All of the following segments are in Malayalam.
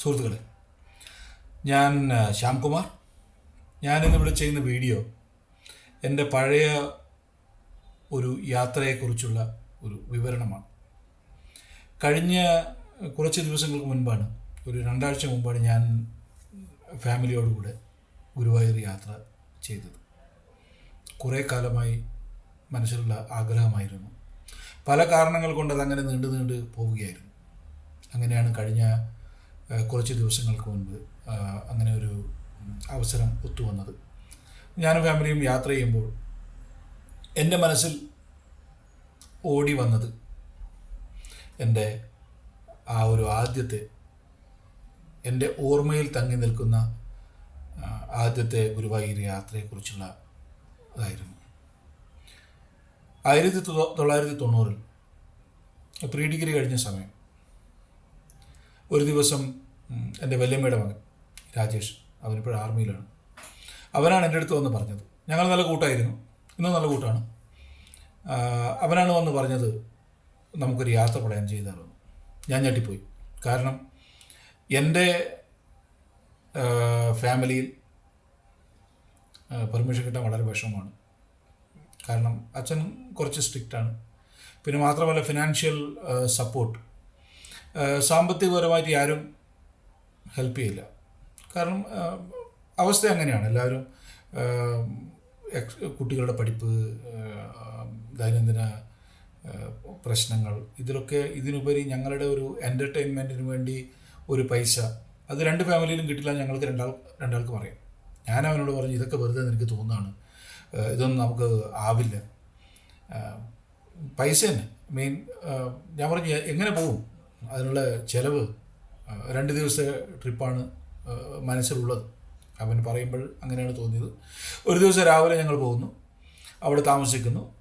സുഹൃത്തുക്കളെ ഞാൻ ശ്യാംകുമാർ. ഞാനിന്നിവിടെ ചെയ്യുന്ന വീഡിയോ എന്റെ പഴയ ഒരു യാത്രയെക്കുറിച്ചുള്ള ഒരു വിവരണമാണ്. കഴിഞ്ഞ കുറച്ച് ദിവസങ്ങൾക്ക് മുൻപാണ് ഒരു രണ്ടാഴ്ച മുമ്പാണ് ഞാൻ ഫാമിലിയോടുകൂടെ ഗുരുവായൂർ യാത്ര ചെയ്തത്. കുറേ കാലമായി മനസ്സിലുള്ള ആഗ്രഹമായിരുന്നു. പല കാരണങ്ങൾ കൊണ്ട് അങ്ങനെ നീണ്ടു നീണ്ട് പോവുകയായിരുന്നു. അങ്ങനെയാണ് കഴിഞ്ഞ കുറച്ച് ദിവസങ്ങൾക്ക് മുൻപ് അങ്ങനെ ഒരു അവസരം ഒത്തുവന്നത്. ഞാനും ഫാമിലിയും യാത്ര ചെയ്യുമ്പോൾ എന്റെ മനസ്സിൽ ഓടി വന്നത് എന്റെ ആ ഒരു ആദ്യത്തെ എന്റെ ഓർമ്മയിൽ തങ്ങി നിൽക്കുന്ന ആദ്യത്തെ ഗുരുവായൂർ യാത്രയെക്കുറിച്ചുള്ള ഇതായിരുന്നു ആയിരത്തി തൊള്ളായിരത്തി തൊണ്ണൂറിൽ പ്രീ ഡിഗ്രി കഴിഞ്ഞ സമയം ഒരു ദിവസം എന്റെ വല്യമ്മയുടെ മകൻ രാജേഷ് അവനിപ്പോൾ ആർമിയിലാണ്. അവനാണ് എന്റെ അടുത്ത് വന്ന് പറഞ്ഞത്. ഞങ്ങൾ നല്ല കൂട്ടായിരുന്നു. ഇന്നും നല്ല കൂട്ടാണ്. അവനാണ് വന്ന് പറഞ്ഞത് നമുക്കൊരു യാത്ര പ്ലാൻ ചെയ്താലോ? ഞാൻ ഞെട്ടിപ്പോയി. കാരണം എന്റെ ഫാമിലിയിൽ പെർമിഷൻ കിട്ടാൻ വളരെ വിഷമമാണ്. കാരണം അച്ഛൻ കുറച്ച് സ്ട്രിക്റ്റാണ്. പിന്നെ മാത്രമല്ല ഫിനാൻഷ്യൽ സപ്പോർട്ട്. സാമ്പത്തികപരമായിട്ട് ആരും ഹെൽപ്പ് ചെയ്യില്ല. കാരണം അവസ്ഥ അങ്ങനെയാണ്. എല്ലാവരും കുട്ടികളുടെ പഠിപ്പ് ദൈനംദിന പ്രശ്നങ്ങൾ ഇതിലൊക്കെ ഇതിനുപരി ഞങ്ങളുടെ ഒരു എന്റർടൈൻമെന്റിന് വേണ്ടി ഒരു പൈസ അത് രണ്ട് ഫാമിലിയിലും കിട്ടില്ല ഞങ്ങൾക്ക് രണ്ടാൾ രണ്ടാൾക്കും അറിയാം ഞാൻ അവനോട് പറഞ്ഞു ഇതൊക്കെ വെറുതെ നിനക്ക് തോന്നുന്നതാണ് ഇതൊന്നും നമുക്ക് ആവില്ല. പൈസ തന്നെ. മെയിൻ ഞാൻ പറഞ്ഞു എങ്ങനെ പോകും? അതിനുള്ള ചിലവ് രണ്ട് ദിവസത്തെ ട്രിപ്പാണ് മനസ്സിലുള്ളത്. അവൻ പറയുമ്പോൾ അങ്ങനെയാണ് തോന്നിയത്. ഒരു ദിവസം രാവിലെ ഞങ്ങൾ പോകുന്നു. അവിടെ താമസിക്കുന്നു.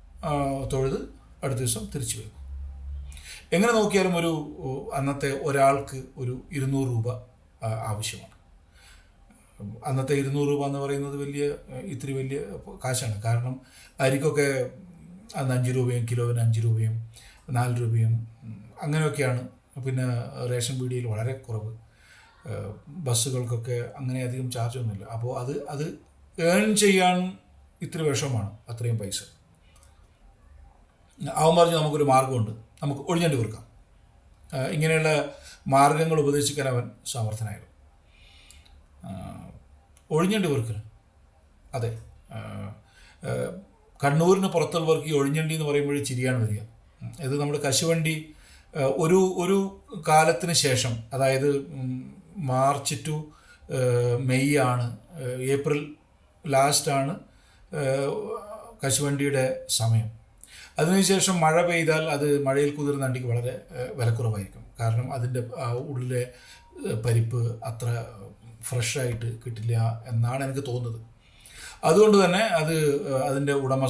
തൊഴുത് അടുത്ത ദിവസം തിരിച്ചു വരും എങ്ങനെ നോക്കിയാലും ഒരു അന്നത്തെ ഒരാൾക്ക് ഒരു ഇരുന്നൂറ് രൂപ ആവശ്യമാണ്. അന്നത്തെ ഇരുന്നൂറ് രൂപ എന്ന് പറയുന്നത് വലിയ ഇത്തിരി വലിയ കാശാണ്. കാരണം അരിക്കൊക്കെ അന്ന് അഞ്ച് രൂപയും കിലോവിന് അഞ്ച് രൂപയും നാല് രൂപയും അങ്ങനെയൊക്കെയാണ് പിന്നെ റേഷൻ പീടികയിൽ വളരെ കുറവ്. ബസ്സുകൾക്കൊക്കെ അങ്ങനെ അധികം ചാർജ് ഒന്നുമില്ല. അപ്പോൾ അത് അത് ഏൺ ചെയ്യാൻ ഇത്തിരി വിഷമാണ് അത്രയും പൈസ. അവൻ പറഞ്ഞു നമുക്കൊരു മാർഗമുണ്ട് നമുക്ക് ഒഴിഞ്ഞണ്ടി കൊടുക്കാം. ഇങ്ങനെയുള്ള മാർഗങ്ങൾ ഉപദേശിക്കാൻ അവൻ സമർത്ഥനായിരുന്നു. ഒഴിഞ്ഞണ്ടി വർക്കിന് അതെ. കണ്ണൂരിന് പുറത്തുള്ളവർക്ക് ഈ ഒഴിഞ്ഞണ്ടി എന്ന് പറയുമ്പോൾ ചിരിയാണ് വരിക. ഇത് നമ്മുടെ കശുവണ്ടി ഒരു ഒരു കാലത്തിന് ശേഷം അതായത് മാർച്ച് ടു മെയ് ആണ് ഏപ്രിൽ ലാസ്റ്റാണ് കശുവണ്ടിയുടെ സമയം. അതിനുശേഷം മഴ പെയ്താൽ അത് മഴയിൽ കുതിർന്ന അണ്ടിക്ക് വളരെ വിലക്കുറവായിരിക്കും. കാരണം അതിന്റെ ഉള്ളിലെ പരിപ്പ് അത്ര ഫ്രഷായിട്ട് കിട്ടില്ല എന്നാണ് എനിക്ക് തോന്നുന്നത്. അതുകൊണ്ട് തന്നെ അത് അതിന്റെ ഉടമ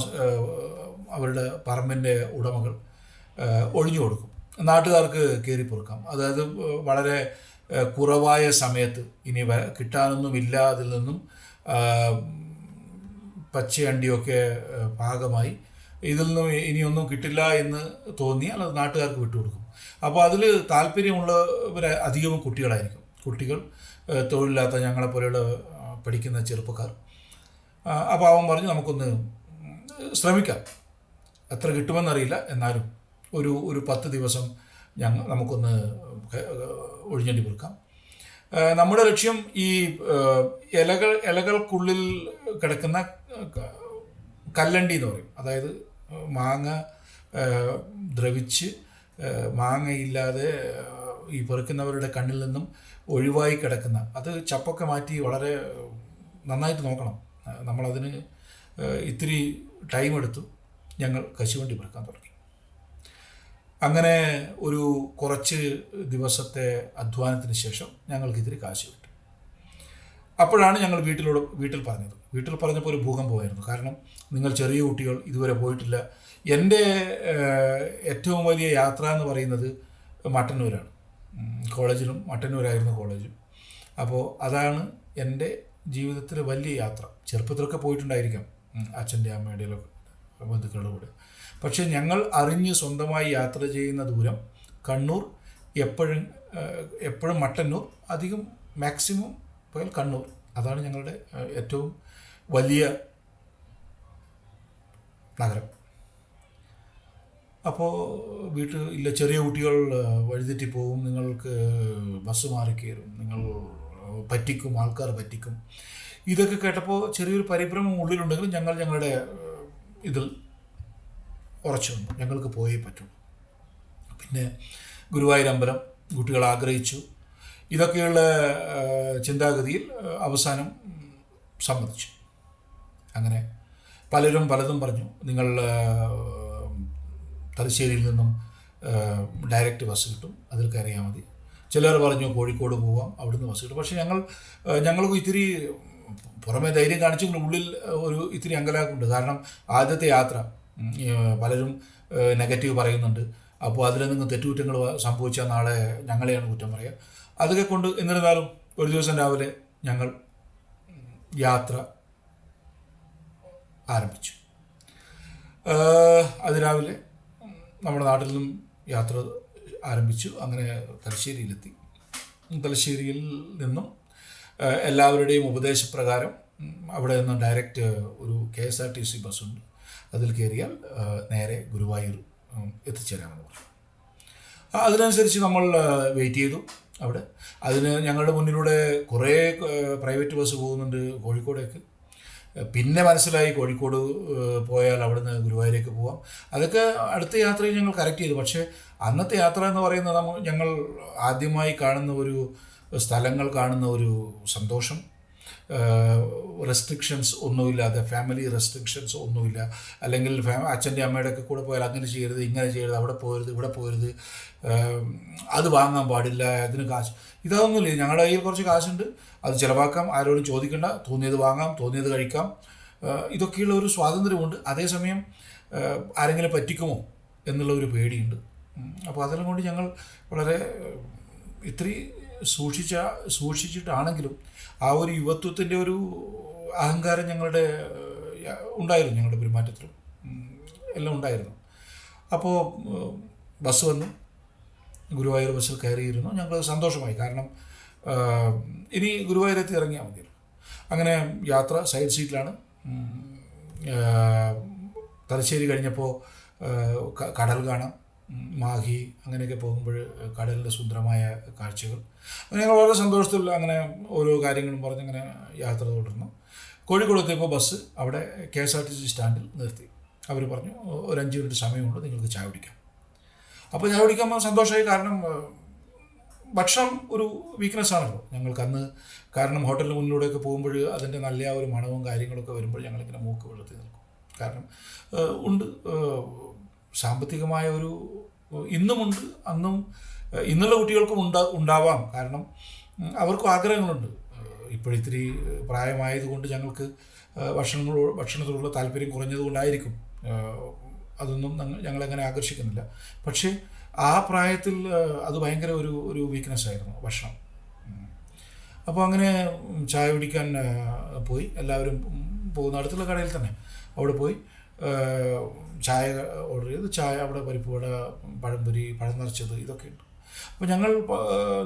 അവരുടെ പറമ്പിന്റെ ഉടമകൾ ഒഴിഞ്ഞു കൊടുക്കും. നാട്ടുകാർക്ക് കയറി പൊറുക്കാം. അതായത് വളരെ കുറവായ സമയത്ത് ഇനി കിട്ടാനൊന്നുമില്ല അതിൽ നിന്നും പച്ചയണ്ടിയൊക്കെ പാകമായി. ഇതിൽ നിന്നും ഇനിയൊന്നും കിട്ടില്ല എന്ന് തോന്നിയാൽ അത് നാട്ടുകാർക്ക് വിട്ടുകൊടുക്കും അപ്പോൾ അതിൽ താല്പര്യമുള്ളവർ അധികവും കുട്ടികളായിരിക്കും. കുട്ടികൾ തൊഴിലില്ലാത്ത ഞങ്ങളെപ്പോലെയുള്ള പോലെയുള്ള പഠിക്കുന്ന ചെറുപ്പക്കാർ. അപ്പോൾ അവൻ പറഞ്ഞു നമുക്കൊന്ന് ശ്രമിക്കാം. എത്ര കിട്ടുമെന്നറിയില്ല എന്നാലും ഒരു ഒരു പത്ത് ദിവസം ഞങ്ങൾ നമുക്കൊന്ന് ഒഴിഞ്ഞേണ്ടി കൊടുക്കാം നമ്മുടെ ലക്ഷ്യം ഈ ഇലകൾ ഇലകൾക്കുള്ളിൽ കിടക്കുന്ന കല്ലണ്ടി എന്ന് പറയും. അതായത് മാങ്ങ ദ്രവിച്ച് മാങ്ങയില്ലാതെ ഈ പെറുക്കുന്നവരുടെ കണ്ണിൽ നിന്നും ഒഴിവായി കിടക്കുന്ന അത് ചപ്പൊക്കെ മാറ്റി വളരെ നന്നായിട്ട് നോക്കണം. നമ്മളതിന് ഇത്തിരി ടൈം എടുത്തു ഞങ്ങൾ കശുവണ്ടി പെറുക്കാൻ തുടങ്ങി. അങ്ങനെ ഒരു കുറച്ച് ദിവസത്തെ അധ്വാനത്തിന് ശേഷം ഞങ്ങൾക്ക് ഇത്തിരി കാശ് കിട്ടി. അപ്പോഴാണ് ഞങ്ങൾ വീട്ടിലൂടെ വീട്ടിൽ പറഞ്ഞത്. വീട്ടിൽ പറഞ്ഞപ്പോൾ ഒരു ഭൂകമ്പമായിരുന്നു കാരണം നിങ്ങൾ ചെറിയ കുട്ടികൾ ഇതുവരെ പോയിട്ടില്ല. എന്റെ ഏറ്റവും വലിയ യാത്ര എന്ന് പറയുന്നത് മട്ടന്നൂരാണ്. കോളേജിലും മട്ടന്നൂരായിരുന്നു കോളേജും. അപ്പോൾ അതാണ് എന്റെ ജീവിതത്തിലെ വലിയ യാത്ര. ചെറുപ്പത്തിലൊക്കെ പോയിട്ടുണ്ടായിരിക്കാം. അച്ഛന്റെ അമ്മയുടെ ബന്ധുക്കളുടെ കൂടെ. പക്ഷേ ഞങ്ങൾ അറിഞ്ഞ് സ്വന്തമായി യാത്ര ചെയ്യുന്ന ദൂരം കണ്ണൂർ എപ്പോഴും എപ്പോഴും മട്ടന്നൂർ അധികം മാക്സിമം പോയാൽ കണ്ണൂർ. അതാണ് ഞങ്ങളുടെ ഏറ്റവും വലിയ നഗരം. അപ്പോൾ വീട്ടിൽ ഇല്ല ചെറിയ കുട്ടികൾ വഴിതെറ്റി പോകും നിങ്ങൾക്ക് ബസ് മാറി കയറും നിങ്ങൾ പറ്റിക്കും ആൾക്കാർ പറ്റിക്കും. ഇതൊക്കെ കേട്ടപ്പോൾ ചെറിയൊരു പരിഭ്രമം ഉള്ളിലുണ്ടെങ്കിലും ഞങ്ങൾ ഞങ്ങളുടെ ഇതിൽ ഉറച്ചു വന്നു ഞങ്ങൾക്ക് പോയേ പറ്റുള്ളൂ. പിന്നെ ഗുരുവായൂർ അമ്പലം കുട്ടികൾ ആഗ്രഹിച്ചു. ഇതൊക്കെയുള്ള ചിന്താഗതിയിൽ അവസാനം സമ്മതിച്ചു. അങ്ങനെ പലരും പലതും പറഞ്ഞു. നിങ്ങൾ തലശ്ശേരിയിൽ നിന്നും ഡയറക്റ്റ് ബസ് കിട്ടും. അതിൽ കയറിയാൽ മതി. ചിലർ പറഞ്ഞു കോഴിക്കോട് പോവാം അവിടുന്ന് ബസ് കിട്ടും. പക്ഷേ ഞങ്ങൾ ഞങ്ങൾക്ക് ഇത്തിരി പുറമെ ധൈര്യം കാണിച്ചെങ്കിലും ഉള്ളിൽ ഒരു ഇത്തിരി അങ്കലാക്കുണ്ട് കാരണം ആദ്യത്തെ യാത്ര പലരും നെഗറ്റീവ് പറയുന്നുണ്ട്. അപ്പോൾ അതിൽ നിന്ന് തെറ്റുകുറ്റങ്ങൾ സംഭവിച്ചാൽ നാളെ ഞങ്ങളെയാണ് കുറ്റം പറയുക അതൊക്കെ കൊണ്ട് എന്നിരുന്നാലും ഒരു ദിവസം രാവിലെ ഞങ്ങൾ യാത്ര ആരംഭിച്ചു. അത് അതിരാവിലെ നമ്മുടെ നാട്ടിൽ നിന്നും യാത്ര ആരംഭിച്ചു. അങ്ങനെ തലശ്ശേരിയിലെത്തി. തലശ്ശേരിയിൽ നിന്നും എല്ലാവരുടെയും ഉപദേശപ്രകാരം അവിടെ നിന്ന് ഡയറക്റ്റ് ഒരു K S R T C ബസ്സുണ്ട്. അതിൽ കയറിയാൽ നേരെ ഗുരുവായൂർ എത്തിച്ചേരാമെന്ന് പറഞ്ഞു. അതിനനുസരിച്ച് നമ്മൾ വെയിറ്റ് ചെയ്തു അവിടെ. അതിന് ഞങ്ങളുടെ മുന്നിലൂടെ കുറേ പ്രൈവറ്റ് ബസ് പോകുന്നുണ്ട് കോഴിക്കോടേക്ക്. പിന്നെ മനസ്സിലായി കോഴിക്കോട് പോയാൽ അവിടുന്ന് ഗുരുവായൂരേക്ക് പോവാം. അതൊക്കെ അടുത്ത യാത്രയിൽ ഞങ്ങൾ കറക്റ്റ് ചെയ്തു. പക്ഷേ അന്നത്തെ യാത്ര എന്ന് പറയുന്നത് നമ്മൾ ഞങ്ങൾ ആദ്യമായി കാണുന്ന ഒരു സ്ഥലങ്ങൾ കാണുന്ന ഒരു സന്തോഷം. റെസ്ട്രിക്ഷൻസ് ഒന്നുമില്ലാതെ ഫാമിലി റെസ്ട്രിക്ഷൻസ് ഒന്നുമില്ല. അല്ലെങ്കിൽ അച്ഛന്റെ അമ്മയുടെ ഒക്കെ കൂടെ പോയാൽ അങ്ങനെ ചെയ്യരുത് ഇങ്ങനെ ചെയ്യരുത് അവിടെ പോരുത് ഇവിടെ പോരുത്. അത് വാങ്ങാൻ പാടില്ല അതിന് കാശ്. ഇതൊന്നുമില്ല. ഞങ്ങളുടെ കയ്യിൽ കുറച്ച് കാശുണ്ട്. അത് ചിലവാക്കാം ആരോടും ചോദിക്കണ്ട. തോന്നിയത് വാങ്ങാം തോന്നിയത് കഴിക്കാം. ഇതൊക്കെയുള്ള ഒരു സ്വാതന്ത്ര്യമുണ്ട്. അതേസമയം ആരെങ്കിലും പറ്റിക്കുമോ എന്നുള്ള ഒരു പേടിയുണ്ട്. അപ്പോൾ അതെല്ലാം കൊണ്ട് ഞങ്ങൾ വളരെ ഇത്ര സൂക്ഷിച്ച സൂക്ഷിച്ചിട്ടാണെങ്കിലും ആ ഒരു യുവത്വത്തിന്റെ ഒരു അഹങ്കാരം ഞങ്ങളുടെ ഉണ്ടായിരുന്നു ഞങ്ങളുടെ പെരുമാറ്റത്തിലും. എല്ലാം ഉണ്ടായിരുന്നു. അപ്പോൾ ബസ് വന്നു. ഗുരുവായൂർ ബസ്സിൽ കയറിയിരുന്നു. ഞങ്ങൾ സന്തോഷമായി. കാരണം ഇനി ഗുരുവായൂരെത്തി ഇറങ്ങിയാൽ മതിയല്ലോ അങ്ങനെ യാത്ര സൈഡ് സീറ്റിലാണ്. തലശ്ശേരി കഴിഞ്ഞപ്പോൾ കടൽ കാണാം. മാഹി അങ്ങനെയൊക്കെ പോകുമ്പോൾ കടലിന്റെ സുന്ദരമായ കാഴ്ചകൾ. ഞങ്ങൾ വളരെ സന്തോഷത്തിലുള്ള അങ്ങനെ ഓരോ കാര്യങ്ങളും പറഞ്ഞ് അങ്ങനെ യാത്ര തുടർന്നു. കോഴിക്കോട് എത്തിയപ്പോൾ ബസ് അവിടെ K S R T C സ്റ്റാൻഡിൽ നിർത്തി. അവർ പറഞ്ഞു ഒരു അഞ്ച് മിനിറ്റ് സമയമുണ്ട് നിങ്ങൾക്ക് ചായ കുടിക്കാം. അപ്പോൾ ചായ കുടിക്കുമ്പോൾ സന്തോഷമായി കാരണം ഭക്ഷണം ഒരു വീക്ക്നെസ് ആണല്ലോ. ഞങ്ങൾക്ക് അന്ന് കാരണം ഹോട്ടലിന് മുന്നിലൂടെയൊക്കെ പോകുമ്പോൾ അതിന്റെ നല്ല ഒരു മണവും കാര്യങ്ങളൊക്കെ വരുമ്പോൾ ഞങ്ങളിങ്ങനെ മൂക്ക് വെള്ളത്തിൽ നിൽക്കും. കാരണം ഉണ്ട് സാമ്പത്തികമായ ഒരു ഇന്നുമുണ്ട് അന്നും ഇന്നുള്ള കുട്ടികൾക്കും ഉണ്ടാ ഉണ്ടാവാം. കാരണം അവർക്കും ആഗ്രഹങ്ങളുണ്ട്. ഇപ്പോഴിത്തിരി പ്രായമായതുകൊണ്ട് ഞങ്ങൾക്ക് ഭക്ഷണങ്ങളോ ഭക്ഷണത്തിലുള്ള താല്പര്യം കുറഞ്ഞതുകൊണ്ടായിരിക്കും. അതൊന്നും ഞങ്ങളെങ്ങനെ ആകർഷിക്കുന്നില്ല. പക്ഷേ ആ പ്രായത്തിൽ അത് ഭയങ്കര ഒരു ഒരു വീക്ക്നെസ് ആയിരുന്നു ഭക്ഷണം. അപ്പോൾ അങ്ങനെ ചായ കുടിക്കാൻ പോയി. എല്ലാവരും പോകുന്ന അടുത്തുള്ള കടയിൽ തന്നെ. അവിടെ പോയി. ചായ ഓർഡർ ചെയ്ത് ചായ അവിടെ പരിപ്പുവട പഴംപൊരി പഴം നിറച്ചത് ഇതൊക്കെ ഉണ്ട് അപ്പോൾ ഞങ്ങൾ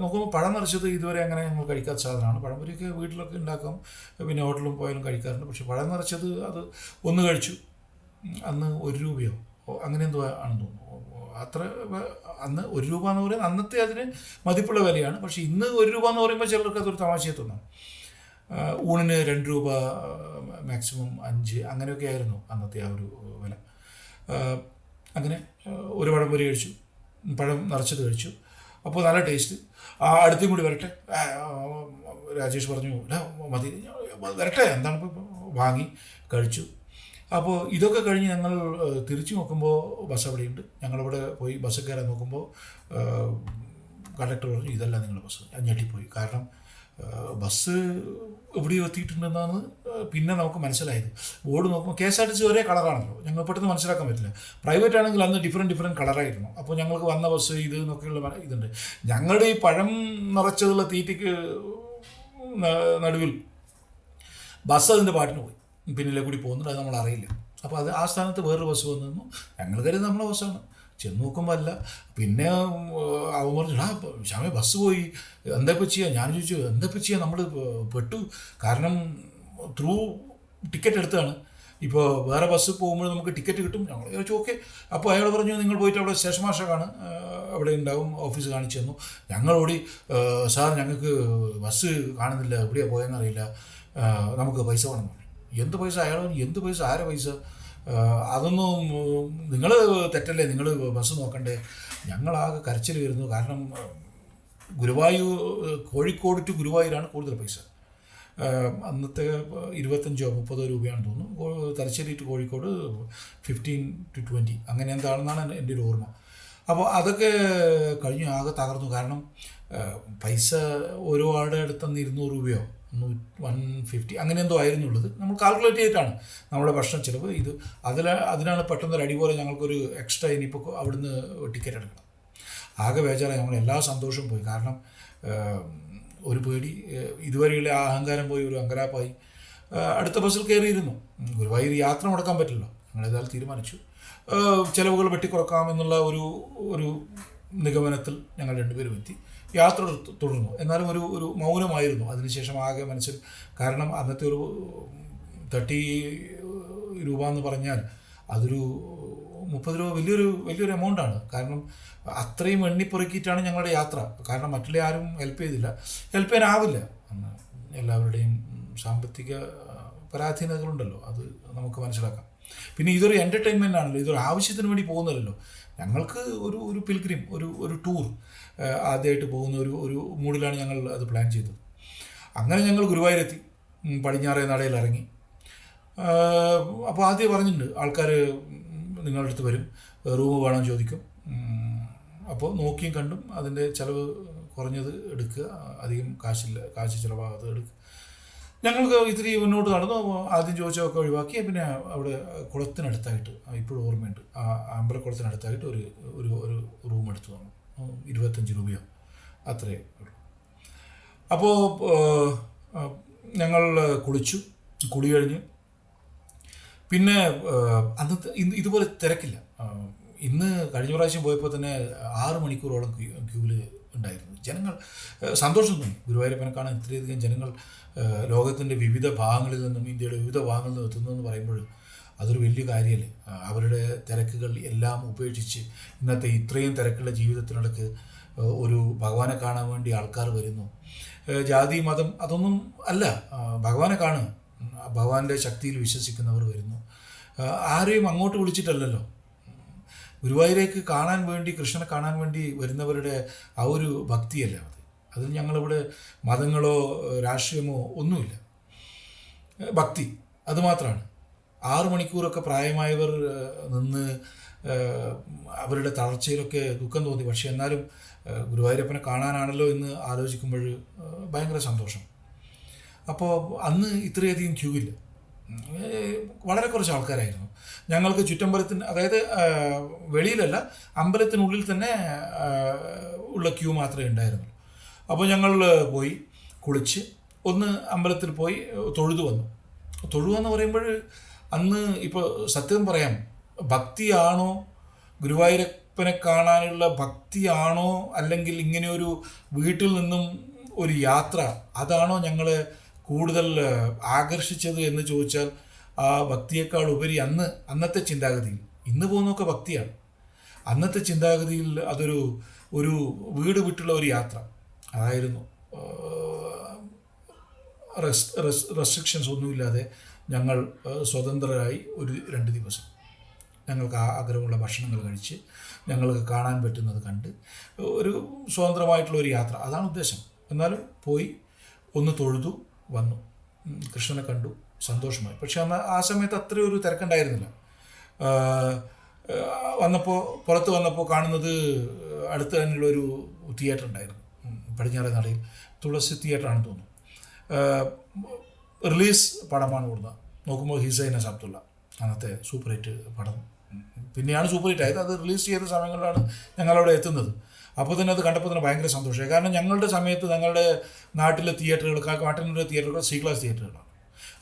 നോക്കുമ്പോൾ പഴം നിറച്ചത് ഇതുവരെ അങ്ങനെ ഞങ്ങൾ കഴിക്കാത്ത സാധനമാണ്. പഴംപൊരിയൊക്കെ വീട്ടിലൊക്കെ ഉണ്ടാക്കാം. പിന്നെ ഹോട്ടലിൽ പോയാലും കഴിക്കാറുണ്ട്. പക്ഷേ പഴം നിറച്ചത് അത് ഒന്ന് കഴിച്ചു. അന്ന് ഒരു രൂപയോ? അങ്ങനെ എന്തോ ആണെന്ന് തോന്നുന്നു. അത്ര അന്ന് ഒരു രൂപ എന്ന് പറയുന്നത് അന്നത്തെ അതിന് മതിപ്പുള്ള വിലയാണ്. പക്ഷേ ഇന്ന് ഒരു രൂപ എന്ന് പറയുമ്പോൾ ചിലർക്ക് അതൊരു തമാശയെ തോന്നാം. ഊണിന് രണ്ട് രൂപ മാക്സിമം അഞ്ച് അങ്ങനെയൊക്കെ ആയിരുന്നു അന്നത്തെ ആ ഒരു വില. അങ്ങനെ ഒരു പഴം പൊരി കഴിച്ചു പഴം നിറച്ചത് കഴിച്ചു. അപ്പോൾ നല്ല ടേസ്റ്റ്. ആ അടുത്തും കൂടി വരട്ടെ. രാജേഷ് പറഞ്ഞു "ഇല്ല, മതി വരട്ടെ. എന്താണ് ഇപ്പോൾ വാങ്ങി കഴിച്ചു. അപ്പോൾ ഇതൊക്കെ കഴിഞ്ഞ് ഞങ്ങൾ തിരിച്ചു നോക്കുമ്പോൾ ബസ് അവിടെ അവിടെയുണ്ട്. ഞങ്ങളിവിടെ പോയി ബസ് കയറാൻ നോക്കുമ്പോൾ കണ്ടക്ടർ പറഞ്ഞു ഇതല്ല നിങ്ങളുടെ ബസ് ഞാൻ ഞെട്ടിപ്പോയി. കാരണം ബസ് എവിടെയോ എത്തിയിട്ടുണ്ടെന്നാണ് പിന്നെ നമുക്ക് മനസ്സിലായത്. ബോർഡ് നോക്കുമ്പോൾ K S R T C ഒരേ കളറാണല്ലോ ഞങ്ങൾ പെട്ടെന്ന് മനസ്സിലാക്കാൻ പറ്റില്ല. പ്രൈവറ്റ് ആണെങ്കിൽ അന്ന് ഡിഫറെന്റ് ഡിഫറെന്റ് കളറായിരുന്നു അപ്പോൾ ഞങ്ങൾക്ക് വന്ന ബസ് ഇത് എന്നൊക്കെയുള്ള ഇതുണ്ട്. ഞങ്ങളുടെ ഈ പഴം നിറച്ചതുള്ള തീറ്റയ്ക്ക് നടുവിൽ ബസ് അതിന്റെ പാട്ടിന് പോയി. പിന്നിലെ കൂടി പോകുന്നുണ്ട് അത് നമ്മൾ അറിയില്ല അപ്പോൾ അത് ആ സ്ഥാനത്ത് വേറൊരു ബസ് വന്നു. ഞങ്ങൾ കരുതി നമ്മളെ ബസ്സാണ് ചെന്ന് നോക്കുമ്പോൾ അല്ല. പിന്നെ അവൻ പറഞ്ഞു ആ ശ്യാമേ ബസ് പോയി. എന്താ ഇപ്പം ചെയ്യുക ഞാൻ ചോദിച്ചു എന്താ ഇപ്പം ചെയ്യുക നമ്മൾ പെട്ടു. കാരണം ത്രൂ ടിക്കറ്റ് എടുത്താണ് ഇപ്പോൾ വേറെ ബസ് പോകുമ്പോൾ നമുക്ക് ടിക്കറ്റ് കിട്ടും. ഞങ്ങൾ ചോദിച്ചു ഓക്കെ. അപ്പോൾ അയാൾ പറഞ്ഞു നിങ്ങൾ പോയിട്ട് അവിടെ സ്റ്റേഷൻ മാഷക്കാണ് അവിടെ ഉണ്ടാവും ഓഫീസ് കാണിച്ചു തന്നു. ഞങ്ങളോടി "ആ, സാർ ഞങ്ങൾക്ക് ബസ് കാണുന്നില്ല. എവിടെയാണ് പോയെന്നറിയില്ല. നമുക്ക് പൈസ വേണം. എന്ത് പൈസ? അയാൾ എന്ത് പൈസ? ആരെ പൈസ? അതൊന്നും നിങ്ങൾ തെറ്റല്ലേ? നിങ്ങൾ ബസ് നോക്കണ്ടേ? ഞങ്ങളാകെ കരച്ചിൽ വരുന്നു. കാരണം ഗുരുവായൂർ കോഴിക്കോട് ടു ഗുരുവായൂരാണ് കൂടുതൽ പൈസ. അന്നത്തെ ഇരുപത്തഞ്ചോ മുപ്പതോ രൂപയാണെന്ന് തോന്നുന്നു. Thalassery to Kozhikode fifteen to twenty അങ്ങനെ എന്താണെന്നാണ് എന്റെ ഒരു ഓർമ്മ. അപ്പോൾ അതൊക്കെ കഴിഞ്ഞു ആകെ തകർന്നു. കാരണം പൈസ ഒരുപാട് അടുത്തുനിന്ന് ഇരുന്നൂറ് രൂപയോ വൺ ഫിഫ്റ്റി അങ്ങനെ എന്തോ ആയിരുന്നുള്ളത്. നമ്മൾ കാൽക്കുലേറ്റ് ചെയ്തിട്ടാണ് നമ്മുടെ ഭക്ഷണ ചിലവ്. ഇത് അതിൽ അതിനാണ് പെട്ടെന്ന് ഒരു അടി പോലെ ഞങ്ങൾക്കൊരു എക്സ്ട്രാ ഇനിയിപ്പോൾ അവിടുന്ന് ടിക്കറ്റ് എടുക്കണം. ആകെ ബേജാറായി. ഞങ്ങൾ എല്ലാ സന്തോഷവും പോയി. കാരണം ഒരു പേടി ഇതുവരെയുള്ള ആ അഹങ്കാരം പോയി ഒരു അങ്കരാപ്പായി. അടുത്ത ബസ്സിൽ കയറിയിരുന്നു. ഗുരുവായൂർ യാത്ര മുടക്കാൻ പറ്റില്ല. ഞങ്ങൾ ഏതായാലും തീരുമാനിച്ചു. ചെലവുകൾ വെട്ടിക്കുറക്കാം എന്നുള്ള ഒരു ഒരു നിഗമനത്തിൽ ഞങ്ങൾ രണ്ടുപേരും എത്തി. യാത്ര തുടർന്നു. എന്നാലും ഒരു ഒരു മൗനമായിരുന്നു. അതിനുശേഷം ആകെ മനസ്സിൽ കാരണം അന്നത്തെ ഒരു തേർട്ടി രൂപ എന്ന് പറഞ്ഞാൽ അതൊരു മുപ്പത് രൂപ വലിയൊരു വലിയൊരു എമൗണ്ടാണ് കാരണം അത്രയും എണ്ണിപ്പെറുക്കിയിട്ടാണ് ഞങ്ങളുടെ യാത്ര. കാരണം മറ്റുള്ള ആരും ഹെൽപ്പ് ചെയ്തില്ല. ഹെൽപ്പ് ചെയ്യാനാവില്ല എല്ലാവരുടെയും സാമ്പത്തിക പരാധീനതകളുണ്ടല്ലോ. അത് നമുക്ക് മനസ്സിലാക്കാം. പിന്നെ ഇതൊരു എന്റർടൈൻമെന്റ് ആണല്ലോ. ഇതൊരു ആവശ്യത്തിന് വേണ്ടി പോകുന്നതല്ലോ. ഞങ്ങൾക്ക് ഒരു ഒരു പിൽഗ്രിം ഒരു ഒരു ടൂർ ആദ്യമായിട്ട് പോകുന്ന ഒരു ഒരു മൂഡിലാണ് ഞങ്ങൾ അത് പ്ലാൻ ചെയ്തത്. അങ്ങനെ ഞങ്ങൾ ഗുരുവായൂരെത്തി. പടിഞ്ഞാറേ നടയിൽ ഇറങ്ങി. അപ്പോൾ ആദ്യം പറഞ്ഞിട്ടുണ്ട് ആൾക്കാർ നിങ്ങളുടെ അടുത്ത് വരും റൂം വേണമെന്ന് ചോദിക്കും. അപ്പോൾ നോക്കിയും കണ്ടും അതിന്റെ ചിലവ് കുറഞ്ഞത് എടുക്കുക അധികം കാശില്ല കാശ് ചിലവാകാതെ എടുക്കുക. ഞങ്ങൾക്ക് ഇത്തിരി മുന്നോട്ട് നടന്നു ആദ്യം ചോദിച്ചതൊക്കെ ഒഴിവാക്കി പിന്നെ അവിടെ കുളത്തിനടുത്തായിട്ട് ഇപ്പോഴും ഓർമ്മയുണ്ട് ആ അമ്പലക്കുളത്തിനടുത്തായിട്ട് ഒരു ഒരു ഒരു റൂം എടുത്തു തന്നു. ഇരുപത്തഞ്ച് രൂപയോ അത്രേ ഉള്ളൂ. അപ്പോൾ ഞങ്ങൾ കുളിച്ചു കുളി കഴിഞ്ഞ്. പിന്നെ അന്നത്തെ ഇതുപോലെ തിരക്കില്ല. ഇന്ന് കഴിഞ്ഞ പ്രാവശ്യം പോയപ്പോൾ തന്നെ ആറ് മണിക്കൂറോളം ക്യൂ ക്യൂവിൽ ഉണ്ടായിരുന്നു. ജനങ്ങൾ സന്തോഷം തോന്നി. ഗുരുവായൂരപ്പനെ കാണാൻ ഇത്രയധികം ജനങ്ങൾ ലോകത്തിന്റെ വിവിധ ഭാഗങ്ങളിൽ നിന്നും ഇന്ത്യയുടെ വിവിധ ഭാഗങ്ങളിൽ നിന്നും എത്തുന്നു എന്ന് പറയുമ്പോൾ അതൊരു വലിയ കാര്യമല്ലേ അവരുടെ തിരക്കുകൾ എല്ലാം ഉപേക്ഷിച്ച് ഇന്നത്തെ ഇത്രയും തിരക്കുള്ള ജീവിതത്തിനിടക്ക് ഒരു ഭഗവാനെ കാണാൻ വേണ്ടി ആൾക്കാർ വരുന്നു. ജാതി മതം അതൊന്നും അല്ല. ഭഗവാനെ കാണുക. ഉം, ഭഗവാന്റെ ശക്തിയിൽ വിശ്വസിക്കുന്നവർ വരുന്നു. ആരെയും അങ്ങോട്ട് വിളിച്ചിട്ടല്ലല്ലോ. ഗുരുവായൂരേക്ക് കാണാൻ വേണ്ടി കൃഷ്ണനെ കാണാൻ വേണ്ടി വരുന്നവരുടെ ആ ഒരു ഭക്തിയല്ല അത്. അതിൽ ഞങ്ങളിവിടെ മതങ്ങളോ രാഷ്ട്രീയമോ ഒന്നുമില്ല. ഭക്തി അതുമാത്രമാണ് ആറ് മണിക്കൂറൊക്കെ പ്രായമായവർ നിന്ന് അവരുടെ തളർച്ചയിലൊക്കെ ദുഃഖം തോന്നി. പക്ഷെ എന്നാലും ഗുരുവായൂരപ്പനെ കാണാനാണല്ലോ എന്ന് ആലോചിക്കുമ്പോൾ ഭയങ്കര സന്തോഷം. അപ്പോൾ അന്ന് ഇത്രയധികം ക്യൂ ഇല്ല വളരെ കുറച്ച് ആൾക്കാരായിരുന്നു. ഞങ്ങൾക്ക് ചുറ്റമ്പലത്തിന് അതായത് വെളിയിലല്ല അമ്പലത്തിനുള്ളിൽ തന്നെ ഉള്ള ക്യൂ മാത്രമേ ഉണ്ടായിരുന്നുള്ളൂ അപ്പോൾ ഞങ്ങൾ പോയി കുളിച്ച് ഒന്ന് അമ്പലത്തിൽ പോയി തൊഴുതു വന്നു. തൊഴുക എന്ന് പറയുമ്പോൾ അന്ന് ഇപ്പോൾ സത്യം പറയാം ഭക്തിയാണോ ഗുരുവായൂരപ്പനെ കാണാനുള്ള ഭക്തിയാണോ അല്ലെങ്കിൽ ഇങ്ങനെ ഒരു വീട്ടിൽ നിന്നും ഒരു യാത്ര അതാണോ ഞങ്ങളെ കൂടുതൽ ആകർഷിച്ചത് എന്ന് ചോദിച്ചാൽ ആ ഭക്തിയേക്കാൾ ഉപരി അന്ന് അന്നത്തെ ചിന്താഗതിയിൽ. ഇന്ന് പോകുന്നൊക്കെ ഭക്തിയാണ്. അന്നത്തെ ചിന്താഗതിയിൽ അതൊരു ഒരു വീട് വിട്ടുള്ള ഒരു യാത്ര. അതായിരുന്നു റെസ്ട്രിക്ഷൻസ് ഒന്നുമില്ലാതെ ഞങ്ങൾ സ്വതന്ത്രരായി ഒരു രണ്ട് ദിവസം. ഞങ്ങൾക്ക് ആഗ്രഹമുള്ള ഭക്ഷണങ്ങൾ കഴിച്ച് ഞങ്ങൾക്ക് കാണാൻ പറ്റുന്നത് കണ്ട് ഒരു സ്വതന്ത്രമായിട്ടുള്ള ഒരു യാത്ര. അതാണ് ഉദ്ദേശം. എന്നാലും പോയി ഒന്ന് തൊഴുതു വന്നു. കൃഷ്ണനെ കണ്ടു സന്തോഷമായി. പക്ഷെ അന്ന് ആ സമയത്ത് അത്ര ഒരു തിരക്കുണ്ടായിരുന്നില്ല. വന്നപ്പോൾ പുറത്ത് വന്നപ്പോൾ കാണുന്നത് അടുത്ത് തന്നെയുള്ള ഒരു തിയേറ്റർ ഉണ്ടായിരുന്നു. പടിഞ്ഞാറേ നടയിൽ തുളസി തിയേറ്ററാണെന്ന് തോന്നുന്നു. റിലീസ് പടമാണ് കൊടുത്തത് നോക്കുമ്പോൾ ഹിസൈനസ് അബ്ദുള്ള. അന്നത്തെ സൂപ്പർ ഹിറ്റ് പടം. പിന്നെയാണ് സൂപ്പർ ഹിറ്റ് ആയത് അത് റിലീസ് ചെയ്ത സമയങ്ങളിലാണ് ഞങ്ങളവിടെ എത്തുന്നത്. അപ്പോൾ തന്നെ അത് കണ്ടപ്പോൾ തന്നെ ഭയങ്കര സന്തോഷമായി. കാരണം ഞങ്ങളുടെ സമയത്ത് ഞങ്ങളുടെ നാട്ടിലെ തിയേറ്ററുകൾ കാട്ടിന്റെ തിയേറ്ററുകൾ സി ക്ലാസ് തിയേറ്ററുകളാണ്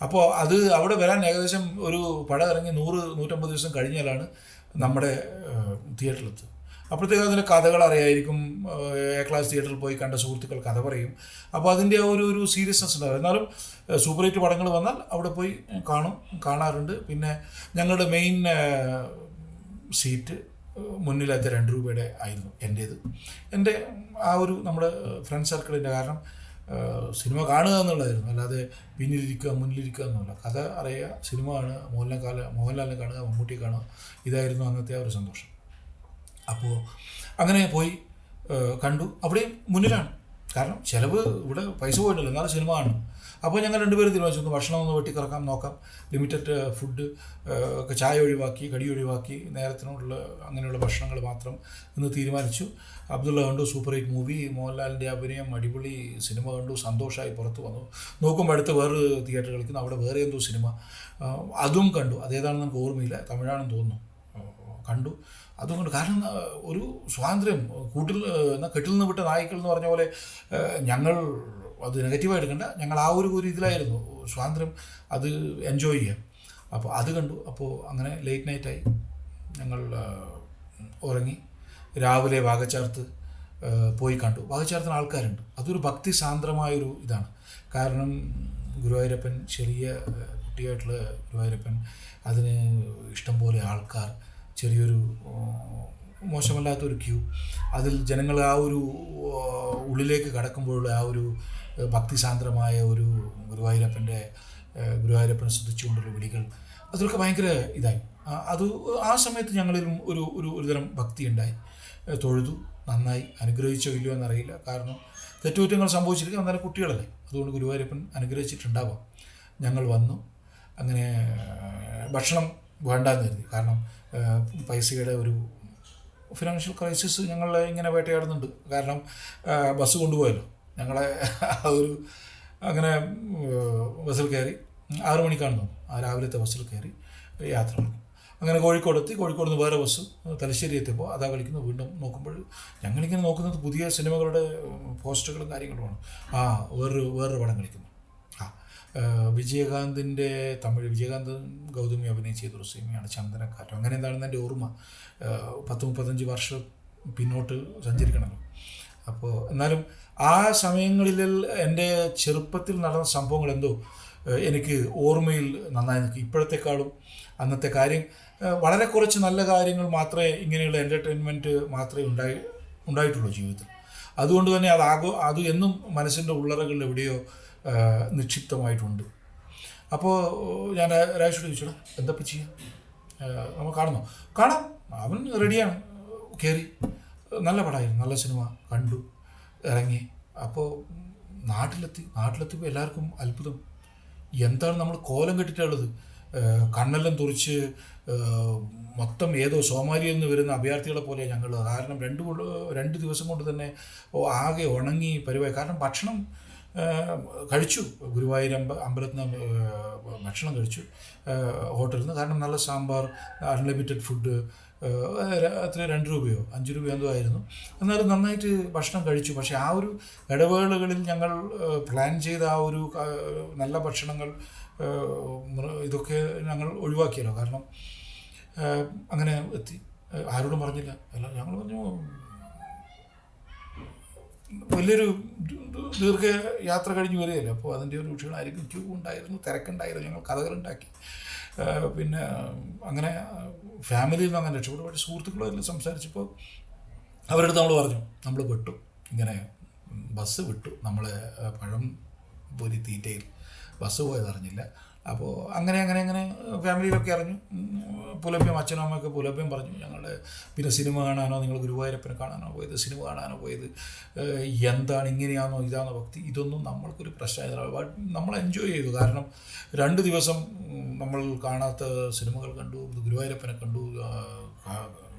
അപ്പോൾ അത് അവിടെ വരാൻ ഏകദേശം ഒരു പടം ഇറങ്ങി നൂറ് നൂറ്റമ്പത് ദിവസം കഴിഞ്ഞാലാണ് നമ്മുടെ തിയേറ്ററിലെത്തുക അപ്പോഴത്തേക്ക് അതിന്റെ കഥകൾ അറിയായിരിക്കും എ ക്ലാസ് തിയേറ്ററിൽ പോയി കണ്ട സുഹൃത്തുക്കൾ കഥ പറയും. അപ്പോൾ അതിന്റെ ഒരു ഒരു സീരിയസ്നെസ് ഉണ്ടാവും. എന്നാലും സൂപ്പർ ഹിറ്റ് പടങ്ങൾ വന്നാൽ അവിടെ പോയി കാണും കാണാറുണ്ട്. പിന്നെ ഞങ്ങളുടെ മെയിൻ സീറ്റ് മുന്നിലത്തെ രണ്ട് രൂപയുടെ ആയിരുന്നു എന്റേത്. എന്റെ ആ ഒരു നമ്മുടെ ഫ്രണ്ട് സർക്കിളിന്റെ കാരണം സിനിമ കാണുക എന്നുള്ളതായിരുന്നു. അല്ലാതെ പിന്നിലിരിക്കുക മുന്നിലിരിക്കുക എന്നുള്ള കഥ അറിയുക സിനിമ കാണുക മോഹൻലാൽ കാല മോഹൻലാലിനെ കാണുക മമ്മൂട്ടിയെ കാണുക ഇതായിരുന്നു അന്നത്തെ ആ ഒരു സന്തോഷം. അപ്പോൾ അങ്ങനെ പോയി കണ്ടു. അവിടെയും മുന്നിലാണ്. കാരണം ചിലവ് ഇവിടെ പൈസ പോയിട്ടില്ല എന്നാലും സിനിമ കാണും അപ്പോൾ ഞങ്ങൾ രണ്ടുപേരും തീരുമാനിച്ചു ഒന്ന് ഭക്ഷണം ഒന്ന് വെട്ടിക്കിറക്കാം നോക്കാം. ലിമിറ്റഡ് ഫുഡ് ഒക്കെ ചായ ഒഴിവാക്കി കടി ഒഴിവാക്കി നേരത്തിനുള്ള അങ്ങനെയുള്ള ഭക്ഷണങ്ങൾ മാത്രം എന്ന് തീരുമാനിച്ചു. അബ്ദുള്ള കണ്ടു സൂപ്പർ ഹിറ്റ് മൂവി മോഹൻലാലിന്റെ അഭിനയം അടിപൊളി സിനിമ കണ്ടു സന്തോഷമായി പുറത്തു വന്നു. നോക്കുമ്പോൾ അടുത്ത് വേറൊരു തിയേറ്റർ കളിക്കുന്നു അവിടെ വേറെ എന്തോ സിനിമ. അതും കണ്ടു. അതേതാണെന്ന് എനിക്ക് ഓർമ്മയില്ല തമിഴാണെന്ന് തോന്നുന്നു. കണ്ടു. അതുകൊണ്ട് കാരണം ഒരു സ്വാതന്ത്ര്യം കൂട്ടിൽ എന്നാൽ കെട്ടിൽ നിന്ന് വിട്ട നായ്ക്കൾ എന്ന് പറഞ്ഞ പോലെ ഞങ്ങൾ അത് നെഗറ്റീവായി എടുക്കണ്ട ഞങ്ങൾ ആ ഒരു ഒരു ഇതിലായിരുന്നു. സ്വാതന്ത്ര്യം അത് എൻജോയ് ചെയ്യാം അപ്പോൾ അത് കണ്ടു. അപ്പോൾ അങ്ങനെ ലേറ്റ് നൈറ്റായി ഞങ്ങൾ ഉറങ്ങി. രാവിലെ വാഗച്ചാർത്ത് പോയി കണ്ടു. വാഗച്ചാർത്തിന് ആൾക്കാരുണ്ട്. അതൊരു ഭക്തി സാന്ദ്രമായൊരു ഇതാണ്. കാരണം ഗുരുവായൂരപ്പൻ ചെറിയ കുട്ടിയായിട്ടുള്ള ഗുരുവായൂരപ്പൻ അതിന് ഇഷ്ടംപോലെ ആൾക്കാർ ചെറിയൊരു മോശമല്ലാത്തൊരു ക്യൂ. അതിൽ ജനങ്ങൾ ആ ഒരു ഉള്ളിലേക്ക് കടക്കുമ്പോഴുള്ള ആ ഒരു ഭക്തിസാന്ദ്രമായ ഒരു ഗുരുവായൂരപ്പന്റെ ഗുരുവായൂരപ്പനെ ശ്രദ്ധിച്ചുകൊണ്ടുള്ള വിളികൾ അതൊക്കെ ഭയങ്കര ഇതായി. അത് ആ സമയത്ത് ഞങ്ങളിലും ഒരു ഒരു ഒരുതരം ഭക്തി ഉണ്ടായി തൊഴുതു നന്നായി. അനുഗ്രഹിച്ചോ ഇല്ലയോ എന്നറിയില്ല. കാരണം തെറ്റുകുറ്റങ്ങൾ സംഭവിച്ചിരിക്കും എന്നാലും കുട്ടികളല്ലേ. അതുകൊണ്ട് ഗുരുവായൂരപ്പൻ അനുഗ്രഹിച്ചിട്ടുണ്ടാവാം. ഞങ്ങൾ വന്നു. അങ്ങനെ ഭക്ഷണം വേണ്ടാന്ന് കരുതി. കാരണം പൈസയുടെ ഒരു ഫിനാൻഷ്യൽ ക്രൈസിസ് ഞങ്ങൾ ഇങ്ങനെ വേട്ടയാടുന്നുണ്ട്. കാരണം ബസ് കൊണ്ടുപോയല്ലോ. ഞങ്ങളെ ആ ഒരു അങ്ങനെ ബസ്സിൽ കയറി ആറു മണിക്കാണ് തോന്നുന്നു. ആ രാവിലത്തെ ബസ്സിൽ കയറി യാത്ര അങ്ങനെ കോഴിക്കോട് എത്തി. കോഴിക്കോട് നിന്ന് വേറെ ബസ് തലശ്ശേരി എത്തിയപ്പോൾ അതാ കളിക്കുന്നു വീണ്ടും നോക്കുമ്പോൾ ഞങ്ങളിങ്ങനെ നോക്കുന്നത് പുതിയ സിനിമകളുടെ പോസ്റ്ററുകളും കാര്യങ്ങളുമാണ്. ആ വേറൊരു വേറൊരു പടം കളിക്കുന്നു. വിജയകാന്തിന്റെ തമിഴ് വിജയകാന്ത് ഗൗതമി അഭിനയിച്ച ചെയ്തൊരു സിനിമയാണ് ചന്ദനക്കാറ്റം അങ്ങനെ എന്താണെന്ന് എന്റെ ഓർമ്മ. പത്ത് മുപ്പത്തഞ്ച് വർഷം പിന്നോട്ട് സഞ്ചരിക്കണമല്ലോ അപ്പോൾ എന്നാലും ആ സമയങ്ങളിൽ എന്റെ ചെറുപ്പത്തിൽ നടന്ന സംഭവങ്ങൾ എന്തോ എനിക്ക് ഓർമ്മയിൽ നന്നായി നിൽക്കും. ഇപ്പോഴത്തെക്കാളും അന്നത്തെ കാര്യം വളരെ കുറച്ച് നല്ല കാര്യങ്ങൾ മാത്രമേ ഇങ്ങനെയുള്ള എന്റർടൈൻമെന്റ് മാത്രമേ ഉണ്ടായി ഉണ്ടായിട്ടുള്ളൂ ജീവിതത്തിൽ. അതുകൊണ്ട് തന്നെ അത് അത് എന്നും മനസ്സിന്റെ ഉള്ളറകളിൽ എവിടെയോ നിക്ഷിപ്തമായിട്ടുണ്ട്. അപ്പോൾ ഞാൻ രാജേഷോട് ചോദിച്ചോളാം എന്താ ഇപ്പം ചെയ്യാം നമ്മൾ കാണുന്നു. കാണാം. അവൻ റെഡിയാണ്. കയറി നല്ല പടമായിരുന്നു. നല്ല സിനിമ കണ്ടു ഇറങ്ങി. അപ്പോൾ നാട്ടിലെത്തി. നാട്ടിലെത്തിയപ്പോൾ എല്ലാവർക്കും അത്ഭുതം. എന്താണ് നമ്മൾ കോലം കെട്ടിട്ടുള്ളത്? കണ്ണെല്ലാം തുറിച്ച് മൊത്തം ഏതോ സോമാലിയിൽ നിന്ന് വരുന്ന അഭയാർത്ഥികളെ പോലെ ഞങ്ങൾ. കാരണം രണ്ട് രണ്ട് ദിവസം കൊണ്ട് തന്നെ ആകെ ഉണങ്ങി പരിവായി. കാരണം ഭക്ഷണം കഴിച്ചു. ഗുരുവായൂർ അമ്പ അമ്പലത്തിൽ നിന്ന് ഭക്ഷണം കഴിച്ചു. ഹോട്ടലിൽ നിന്ന് കാരണം നല്ല സാമ്പാർ അൺലിമിറ്റഡ് ഫുഡ് അത്ര രണ്ട് രൂപയോ അഞ്ച് രൂപയോ എന്തോ ആയിരുന്നു. എന്നാലും നന്നായിട്ട് ഭക്ഷണം കഴിച്ചു. പക്ഷേ ആ ഒരു ഇടവേളകളിൽ ഞങ്ങൾ പ്ലാൻ ചെയ്ത ആ ഒരു നല്ല ഭക്ഷണങ്ങൾ ഇതൊക്കെ ഞങ്ങൾ ഒഴിവാക്കിയല്ലോ. കാരണം അങ്ങനെ എത്തി. ആരോടും പറഞ്ഞില്ല. അല്ല ഞങ്ങൾ പറഞ്ഞു വലിയൊരു ദീർഘ യാത്ര കഴിഞ്ഞ് വരികയല്ലേ? അപ്പോൾ അതിന്റെ ഒരു ക്ഷീണമായിരിക്കും. ക്യൂ ഉണ്ടായിരുന്നു തിരക്കുണ്ടായിരുന്നു ഞങ്ങൾ കഥകളുണ്ടാക്കി. പിന്നെ അങ്ങനെ ഫാമിലിയിൽ നിന്ന് അങ്ങനെ രക്ഷപ്പെട്ടു. പക്ഷേ സുഹൃത്തുക്കളെല്ലാം സംസാരിച്ചപ്പോൾ അവരുടെ നമ്മൾ പറഞ്ഞു നമ്മൾ വിട്ടു ഇങ്ങനെ ബസ് വിട്ടു. നമ്മളെ പഴം പൊരി തീറ്റയിൽ ബസ് പോയത് അറിഞ്ഞില്ല അപ്പോൾ അങ്ങനെ അങ്ങനെ അങ്ങനെ ഫാമിലിയിലൊക്കെ അറിഞ്ഞു. പുലപ്പ്യം അച്ഛനും അമ്മയൊക്കെ പുലപ്പ്യം പറഞ്ഞു. ഞങ്ങളുടെ പിന്നെ സിനിമ കാണാനോ നിങ്ങൾ ഗുരുവായൂരപ്പനെ കാണാനോ പോയത് സിനിമ കാണാനോ പോയത് എന്താണ് ഇങ്ങനെയാണോ ഇതാണോ ഭക്തി ഇതൊന്നും നമ്മൾക്കൊരു പ്രശ്നമായി നമ്മൾ എൻജോയ് ചെയ്തു. കാരണം രണ്ട് ദിവസം നമ്മൾ കാണാത്ത സിനിമകൾ കണ്ടു ഗുരുവായൂരപ്പനെ കണ്ടു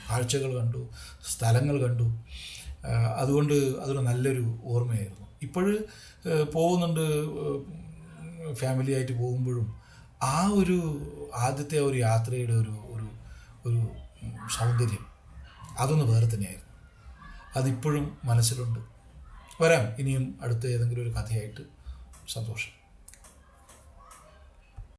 കാഴ്ചകൾ കണ്ടു സ്ഥലങ്ങൾ കണ്ടു. അതുകൊണ്ട് അതൊരു നല്ലൊരു ഓർമ്മയായിരുന്നു. ഇപ്പോഴ് പോകുന്നുണ്ട് ഫാമിലി ആയിട്ട് പോകുമ്പോഴും ആ ഒരു ആദ്യത്തെ ഒരു യാത്രയുടെ ഒരു ഒരു ഒരു സൗന്ദര്യം അതൊന്ന് വേറെ തന്നെയായിരുന്നു. അതിപ്പോഴും മനസ്സിലുണ്ട്. വരാം. ഇനിയും അടുത്ത ഏതെങ്കിലും ഒരു കഥയായിട്ട് സന്തോഷം.